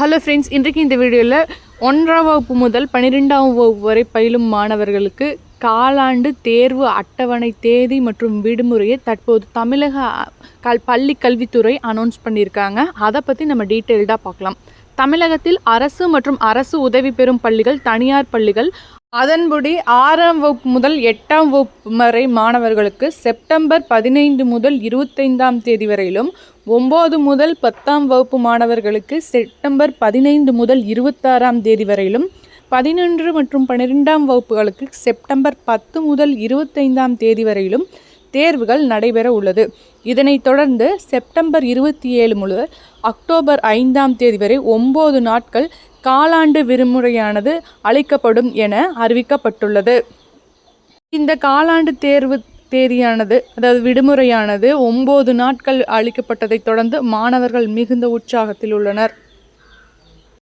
Hello friends இன்றைக்கு இந்த வீடியோவில் ஒன்றாம் வகுப்பு முதல் பன்னிரெண்டாம் வகுப்பு வரை பயிலும் மாணவர்களுக்கு காலாண்டு தேர்வு அட்டவணை தேதி மற்றும் விடுமுறையை தற்போது தமிழக கல் பள்ளி கல்வித்துறை அனௌன்ஸ் பண்ணியிருக்காங்க. அதை பற்றி நம்ம டீட்டெயில்டாக பார்க்கலாம். தமிழகத்தில் அரசு மற்றும் அரசு உதவி பெறும் பள்ளிகள் தனியார் பள்ளிகள். அதன்படி ஆறாம் வகுப்பு முதல் எட்டாம் வகுப்பு வரை மாணவர்களுக்கு செப்டம்பர் பதினைந்து முதல் இருபத்தைந்தாம் தேதி வரையிலும் ஒம்பது முதல் பத்தாம் வகுப்பு மாணவர்களுக்கு செப்டம்பர் பதினைந்து முதல் இருபத்தாறாம் தேதி வரையிலும் பதினொன்று மற்றும் பன்னிரெண்டாம் வகுப்புகளுக்கு செப்டம்பர் பத்து முதல் இருபத்தைந்தாம் தேதி வரையிலும் தேர்வுகள் நடைபெற உள்ளது. இதனைத் தொடர்ந்து செப்டம்பர் இருபத்தி ஏழு முதல் அக்டோபர் ஐந்தாம் தேதி வரை ஒம்பது நாட்கள் காலாண்டு விடுமுறையானது அளிக்கப்படும் என அறிவிக்கப்பட்டுள்ளது. இந்த காலாண்டு தேர்வு தேதியானது அதாவது விடுமுறையானது ஒம்பது நாட்கள் அளிக்கப்பட்டதைத் தொடர்ந்து மாணவர்கள் மிகுந்த உற்சாகத்தில் உள்ளனர்.